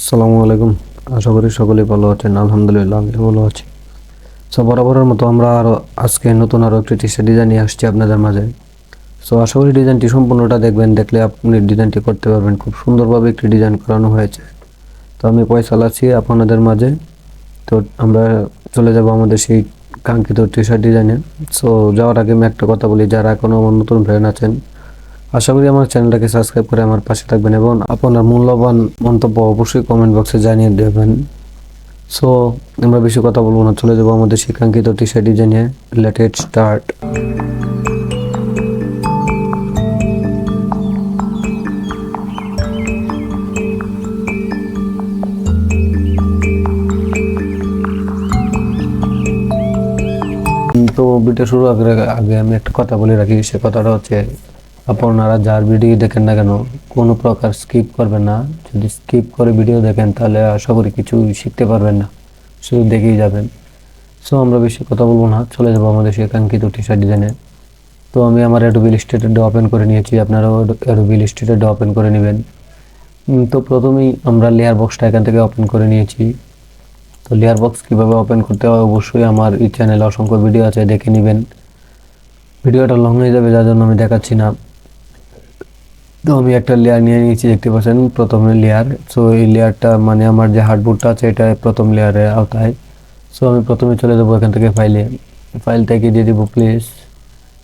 আসসালামু আলাইকুম। আশা করি সকলেই ভালো আছেন। আলহামদুলিল্লাহ আমি ভালো আছি। সো বরাবরের মতো আমরা আরও আজকে নতুন আরও একটি টি শার্ট ডিজাইন নিয়ে আসছি আপনাদের মাঝে। সো আশা করি ডিজাইনটি সম্পূর্ণটা দেখবেন, দেখলে আপনি ডিজাইনটি করতে পারবেন। খুব সুন্দরভাবে একটি ডিজাইন করানো হয়েছে। তো, আমি পয়সা আছি আপনাদের মাঝে। তো, আমরা চলে যাব আমাদের সেই কাঙ্ক্ষিত টি শার্ট ডিজাইনে সো যাওয়ার আগে আমি একটা কথা বলি। যারা এখনও আমার নতুন ফ্রেন্ড আছেন আশা করি আমার চ্যানেলটাকে সাবস্ক্রাইব করে আমার পাশে থাকবেন এবং আপনার মূল্যবান মন্তব্য অবশ্যই কমেন্ট বক্সে জানিয়ে দেবেন। সো আমরা বেশি কথা বলব না, চলে যাব আমাদের শিক্ষাঙ্কিত টি শার্ট ডিজাইনে লেটেড স্টার্ট তো ভিডিও শুরু আগে আগে আমি একটা কথা বলে রাখি, সে কথাটা হচ্ছে আপনারা যার ভিডিও দেখেন না কেন, কোনো প্রকার স্কিপ করবেন না। যদি স্কিপ করে ভিডিও দেখেন, তাহলে আশা করি কিছু শিখতে পারবেন না। শুধু দেখেই যাবেন। সো আমরা বেশি কথা বলব না। চলে যাব আমাদের কাঙ্ক্ষিত টি শার্ট ডিজাইনে তো আমি আমার অ্যাডোবিল স্টেটেডটা ওপেন করে নিয়েছি। আপনারাও অ্যাডোবিল স্টেটেডটা ওপেন করে নেবেন। তো প্রথমেই আমরা লেয়ার বক্সটা এখান থেকে ওপেন করে নিয়েছি। তো লেয়ার বক্স কীভাবে ওপেন করতে হয়, অবশ্যই আমার এই চ্যানেলে অসংখ্য ভিডিও আছে, দেখে নেবেন। ভিডিওটা লং হয়ে যাবে, যার জন্য আমি দেখাচ্ছি না। তো আমি একটা লেয়ার নিয়ে নিয়েছি, দেখতে পাচ্ছেন? প্রথমে লেয়ার সো এই লেয়ারটা মানে আমার যে হার্ডবোর্ডটা আছে, এটা প্রথম লেয়ারের আওতায়। সো আমি প্রথমে চলে যাব এখান থেকে ফাইলে ফাইল থেকে দিয়ে দেবো প্লেস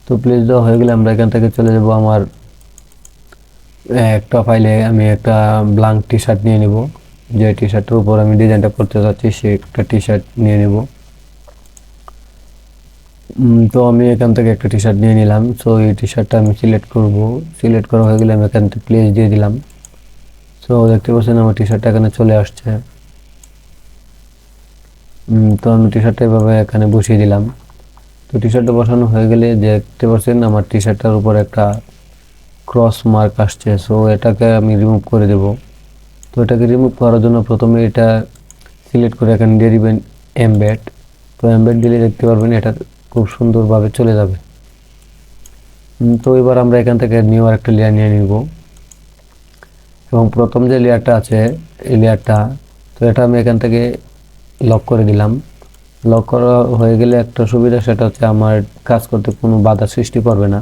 তো প্লেস দেওয়া হয়ে গেলে আমরা এখান থেকে চলে যাব আমার একটা ফাইলে আমি একটা ব্লাঙ্ক টি শার্ট নিয়ে নিব। যে টি শার্টের উপর আমি ডিজাইনটা করতে চাচ্ছি সে একটা টি শার্ট নিয়ে নেব। তো আমি এখান থেকে একটা টি শার্ট নিয়ে নিলাম। সো এই টি শার্টটা আমি সিলেক্ট করব। সিলেক্ট করা হয়ে গেলে আমি এখান থেকে প্লেস দিয়ে দিলাম। সো দেখতে পাচ্ছেন আমার টি শার্টটা এখানে চলে আসছে। তো আমি টি শার্টটা এভাবে এখানে বসিয়ে দিলাম। তো টি শার্টটা বসানো হয়ে গেলে দেখতে পাচ্ছেন আমার টি শার্টটার উপর একটা ক্রস মার্ক আসছে। সো এটাকে আমি রিমুভ করে দেব। তো এটাকে রিমুভ করার জন্য প্রথমে এটা সিলেক্ট করে এখানে দিয়ে দিবেন এমবেড তো এমবেড দিলে দেখতে পারবেন এটা খুব সুন্দরভাবে চলে যাবে। তো এবার আমরা এখান থেকে নিউ আর একটা লেয়ার নিয়ে নিব। এবং প্রথম যে লেয়ারটা আছে, এই লেয়ারটা তো এটা আমি এখান থেকে লক করে দিলাম। লক করা হয়ে গেলে একটা সুবিধা সেটা হচ্ছে আমার কাজ করতে কোনো বাধা সৃষ্টি করবে না।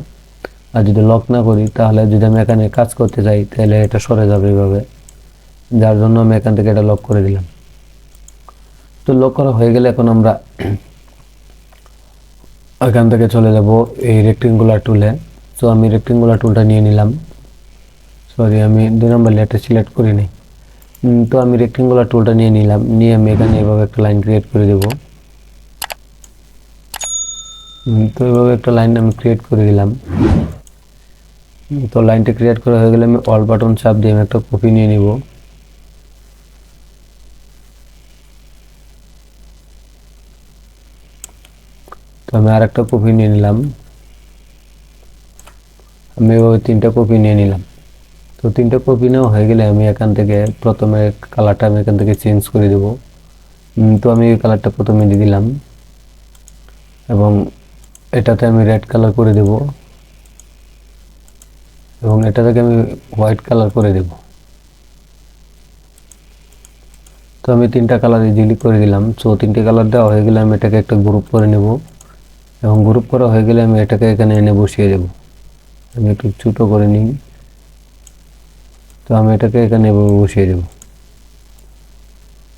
আর যদি লক না করি, তাহলে যদি আমি এখানে কাজ করতে যাই, তাহলে এটা সরে যাবে এইভাবে। যার জন্য আমি এখান থেকে এটা লক করে দিলাম। তো লক করা হয়ে গেলে এখন আমরা এখান থেকে চলে যাব এই রেক্টেঙ্গুলার টুলে তো আমি রেক্টেঙ্গুলার টুলটা নিয়ে নিলাম। সরি আমি দুই নম্বর লেয়ারটা সিলেক্ট করি নাই। তো আমি রেক্টেঙ্গুলার টুলটা নিয়ে নিলাম। নিয়ে আমি এখানে এভাবে একটা লাইন ক্রিয়েট করে দেব। তো এভাবে একটা লাইন আমি ক্রিয়েট করে দিলাম। তো লাইনটা ক্রিয়েট করা হয়ে গেলে আমি অল বাটন চাপ দিয়ে আমি একটা কপি নিয়ে নিব। আমি আর একটা কপি নিয়ে নিলাম। আমি এভাবে তিনটা কপি নিয়ে নিলাম। তো তিনটা কপি নেওয়া হয়ে গেলে আমি এখান থেকে প্রথমে কালারটা আমি এখান থেকে চেঞ্জ করে দেব। তো আমি এই কালারটা প্রথমে দিয়ে দিলাম। এবং এটাতে আমি রেড কালার করে দেব। এবং এটা থেকে আমি হোয়াইট কালার করে দেব। তো আমি তিনটা কালার ইজিলি করে দিলাম। সো তিনটে কালার দেওয়া হয়ে গেলে আমি এটাকে একটা গ্রুপ করে নেব। এবং গ্রুপ করা হয়ে গেলে আমি এটাকে এখানে এনে বসিয়ে দেব। আমি একটু ছোটো করে নিই। তো আমি এটাকে এখানে বসিয়ে দেব।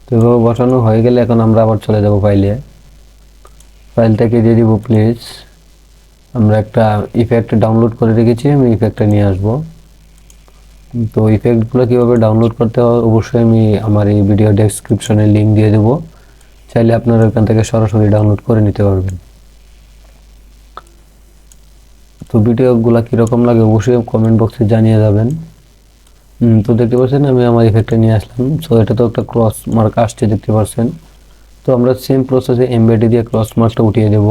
তো এভাবে বসানো হয়ে গেলে এখন আমরা আবার চলে যাব ফাইলে ফাইল থেকে দিয়ে দিব প্লিজ আমরা একটা ইফেক্ট ডাউনলোড করে রেখেছি, আমি ইফেক্টটা নিয়ে আসব। তো ইফেক্টগুলো কীভাবে ডাউনলোড করতে হয় অবশ্যই আমি আমার এই ভিডিও ডেসক্রিপশনে লিঙ্ক দিয়ে দেবো। চাইলে আপনারা ওখান থেকে সরাসরি ডাউনলোড করে নিতে পারবেন। তো ভিডিওগুলো কীরকম লাগে অবশ্যই কমেন্ট বক্সে জানিয়ে যাবেন। তো দেখতে পাচ্ছেন আমি আমার ইফেক্টটা নিয়ে আসলাম। সো এটা তো একটা ক্রস মার্ক আসছে, দেখতে পাচ্ছেন। তো আমরা সেম প্রসেসে এমবেডি দিয়ে ক্রস মার্কটা উঠিয়ে দেব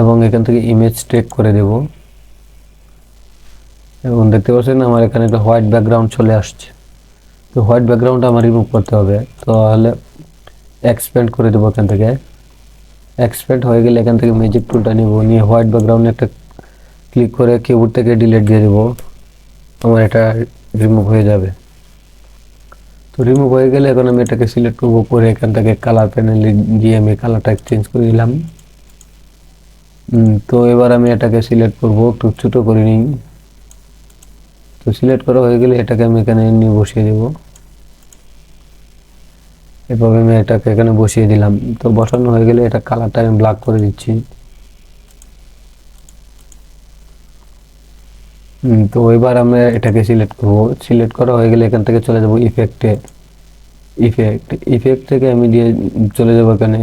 এবং এখান থেকে ইমেজ টেক করে দেব। এবং দেখতে পাচ্ছেন আমার এখানে একটা হোয়াইট ব্যাকগ্রাউন্ড চলে আসছে। তো হোয়াইট ব্যাকগ্রাউন্ডটা আমার রিমুভ করতে হবে। তো তাহলে এক্সপ্যান্ড করে দেবো এখান থেকে। এক্সপ্যান্ড হয়ে গেলে এখান থেকে ম্যাজিক টুলটা নিব। নিয়ে হোয়াইট ব্যাকগ্রাউন্ডে একটা ক্লিক করে কিবোর্ড থেকে ডিলিট দিয়ে দেবো। আমার এটা রিমুভ হয়ে যাবে। তো রিমুভ হয়ে গেলে এখন আমি এটাকে সিলেক্ট করব, করে এখান থেকে কালার প্যানেলে গিয়ে আমি কালারটা চেঞ্জ করে দিলাম। তো এবার আমি এটাকে সিলেক্ট করব, একটু ছোটো করে নিই। তো সিলেক্ট করা হয়ে গেলে এটাকে আমি এখানে নিয়ে বসিয়ে দেব। এভাবে আমি এটাকে এখানে বসিয়ে দিলাম। তো বসানো হয়ে গেলে এটা কালারটা আমি ব্ল্যাক করে দিচ্ছি। তো এবার আমরা এটাকে সিলেক্ট করব। সিলেক্ট করা হয়ে গেলে এখান থেকে চলে যাব ইফেক্টে ইফেক্ট ইফেক্ট থেকে আমি দিয়ে চলে যাব এখানে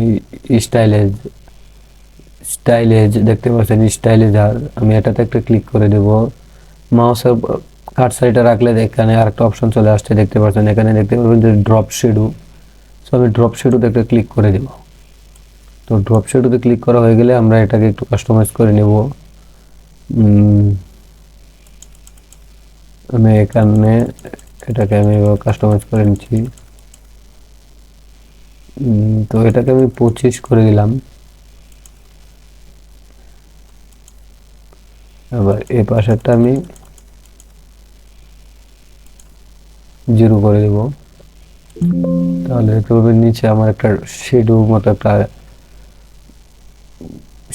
স্টাইলেজ স্টাইলেজ দেখতে পাচ্ছেন স্টাইলেজ আর আমি এটাতে একটা ক্লিক করে দেব। মাউসের কাট সাইডে রাখলে এখানে আরেকটা অপশন চলে আসছে, দেখতে পাচ্ছেন এখানে দেখতে পাবেন যে ড্রপ শেডু সো আমি ড্রপ শেডুতে একটা ক্লিক করে দেব। তো ড্রপ শেডুতে ক্লিক করা হয়ে গেলে আমরা এটাকে একটু কাস্টমাইজ করে নেব। আমি এখানে এটাকে আমি কাস্টমাইজ করে নিচ্ছি। তো এটাকে আমি পঁচিশ করে দিলাম। আবার এই পাশেরটা আমি জিরো করে দেব। তাহলে দেখতে পাবেন নিচে আমার একটা শেডু মতো একটা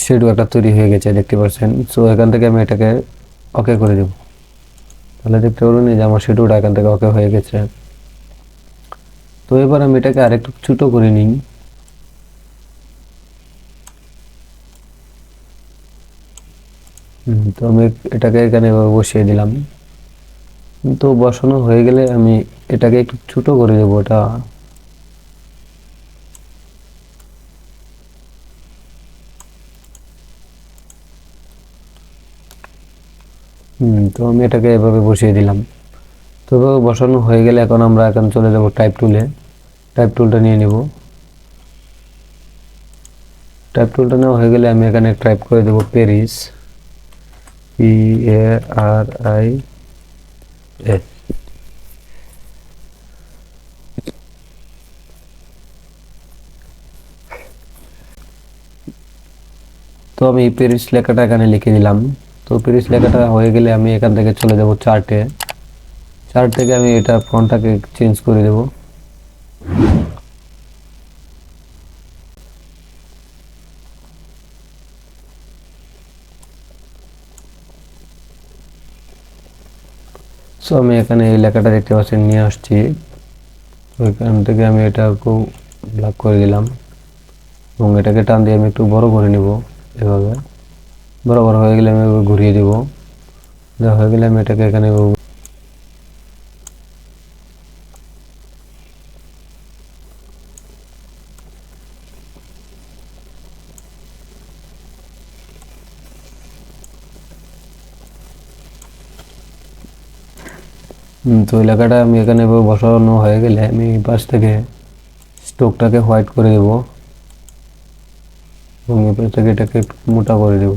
শেডু একটা তৈরি হয়ে গেছে, দেখতে পাচ্ছেন। সো এখান থেকে আমি এটাকে ওকে করে দেব। তাহলে দেখতে পারবেন নি যে আমার শেডুটা এখান থেকে ওকে হয়ে গেছে। তো এবার আমি এটাকে আরেকটু ছোটো করে নিই। তো আমি এটাকে এখানে এভাবে বসিয়ে দিলাম। তো বসানো হয়ে গেলে আমি এটাকে একটু ছোট করে দেবো ওটা তো আমি এটাকে এভাবে বসিয়ে দিলাম। তো এভাবে বসানো হয়ে গেলে এখন আমরা এখন চলে যাব টাইপ টুলে টাইপ টুলটা নিয়ে নেব। টাইপ টুলটা নেওয়া হয়ে গেলে আমি এখানে টাইপ করে দেবো Paris P A R I A তো আমি প্যারিস লেখাটা এখানে লিখে দিলাম। তো প্যারিস লেখাটা হয়ে গেলে আমি এখান থেকে চলে যাব চার্টে। চার্ট থেকে আমি এটা ফন্টটাকে চেঞ্জ করে দেব। সো আমি এখানে এই লেখাটা দেখতে পাচ্ছি নিয়ে আসছি। তো এখান থেকে আমি এটা খুব ব্লক করে দিলাম। এবং এটাকে টান দিয়ে আমি একটু বড় করে নিব এভাবে। বড় হয়ে গেলে আমি ঘুরিয়ে দেব। যা হয়ে গেলে আমি এটাকে এখানে তো এলাকাটা আমি এখানে বসানো হয়ে গেলে আমি এই পাশ থেকে স্টোকটাকে হোয়াইট করে দেব। এবং এই পাশ থেকে এটাকে মোটা করে দেব।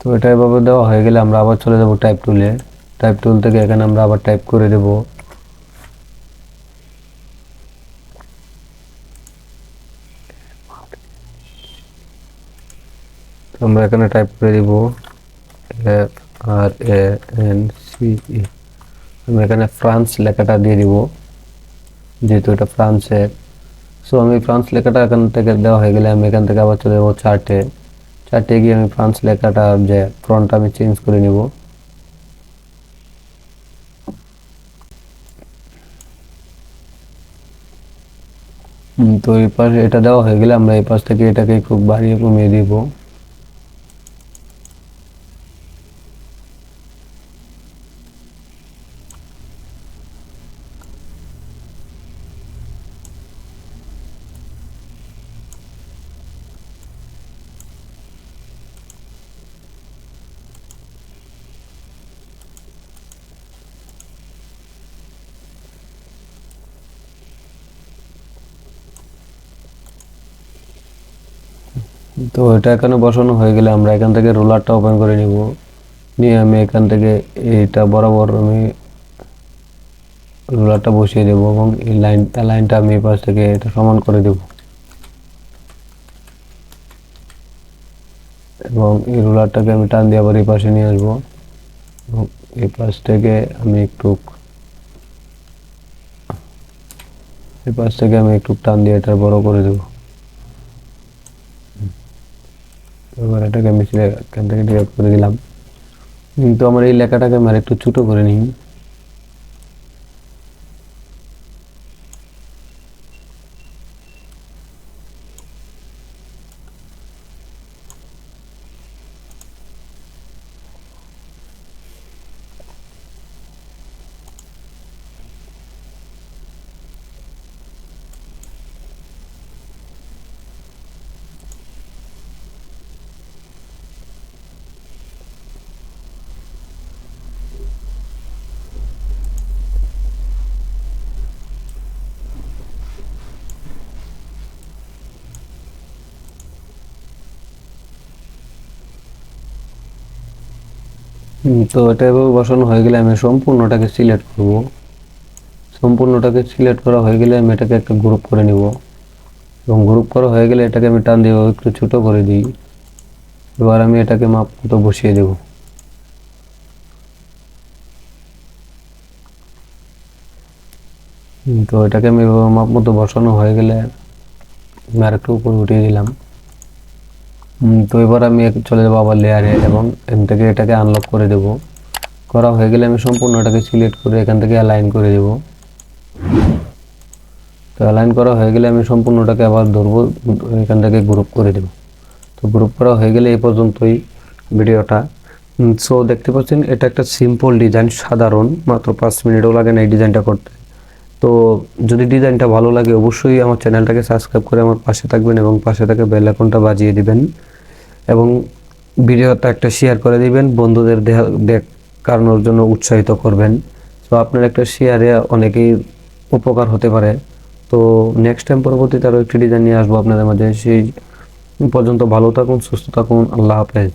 তো এটা এভাবে দেওয়া হয়ে গেলে আমরা আবার চলে যাব টাইপ টুলে টাইপ টুল থেকে এখানে আমরা আবার টাইপ করে দেব। আমরা এখানে টাইপ করে দিব F R A N C E আমি এখানে ফ্রান্স লেখাটা দিয়ে দিব, যেহেতু এটা ফ্রান্সের সো আমি ফ্রান্স লেখাটা এখান থেকে দেওয়া হয়ে গেলে আমি এখান থেকে আবার চলে যাব চার্টে চার্টে গিয়ে আমি ফ্রান্স লেখাটা যে ফ্রন্টটা আমি চেঞ্জ করে নিব। তো এই পাশে এটা দেওয়া হয়ে গেলে আমরা এই পাশ থেকে এটাকে খুব বাড়িয়ে কমিয়ে দিব। তো এটা এখানে বসানো হয়ে গেলে আমরা এখান থেকে রোলারটা ওপেন করে নিব। নিয়ে আমি এখান থেকে এইটা বরাবর আমি রোলারটা বসিয়ে দেবো এবং এই লাইন লাইনটা আমি পাশ থেকে এটা সমান করে দেব। এবং এই রোলারটাকে আমি টান দিয়ে আবার এই পাশে নিয়ে আসব। এবং এই পাশ থেকে আমি একটু এই পাশ থেকে আমি একটু টান দিয়ে এটা বড় করে দেবো। এবার এটাকে আমি এখান থেকে করে দিলাম। কিন্তু আমার এই লেখাটাকে আমার একটু ছোটো করে নিই। তো এটা এভাবে বসানো হয়ে গেলে আমি সম্পূর্ণটাকে সিলেক্ট করব। সম্পূর্ণটাকে সিলেক্ট করা হয়ে গেলে আমি এটাকে একটা গ্রুপ করে নিব। এবং গ্রুপ করা হয়ে গেলে এটাকে আমি টান দিয়ে একটু ছোটো করে দিই। এবার আমি এটাকে মাপ মতো বসিয়ে দেব। তো এটাকে আমি মাপ মতো বসানো হয়ে গেলে আমি আর একটু উপরে উঠিয়ে দিলাম। তো এবার আমি চলে যাব আবার লেয়ারে এবং এখান থেকে এটাকে আনলক করে দেব। করা হয়ে গেলে আমি সম্পূর্ণ এটাকে সিলেক্ট করে এখান থেকে অ্যালাইন করে দেব। তো অ্যালাইন করা হয়ে গেলে আমি সম্পূর্ণটাকে আবার ধরবো, এখান থেকে গ্রুপ করে দেব। তো গ্রুপ করা হয়ে গেলে এই পর্যন্তই ভিডিওটা। সো দেখতে পাচ্ছেন, এটা একটা সিম্পল ডিজাইন সাধারণ, মাত্র পাঁচ মিনিটও লাগে না এই ডিজাইনটা করতে। তো যদি ডিজাইনটা ভালো লাগে, অবশ্যই আমার চ্যানেলটাকে সাবস্ক্রাইব করে আমার পাশে থাকবেন এবং পাশে থেকে বেল আইকনটা বাজিয়ে দিবেন। এবং ভিডিওটা একটা শেয়ার করে দিবেন, বন্ধুদের দেখ- দেখানোর জন্য উৎসাহিত করবেন। তো আপনার একটা শেয়ারে অনেকেই উপকার হতে পারে। তো নেক্সট টাইম পরবর্তীতে আরও একটি ডিজাইন নিয়ে আসব আপনাদের মাঝে। সেই পর্যন্ত ভালো থাকুন, সুস্থ থাকুন, আল্লাহ হাফেজ।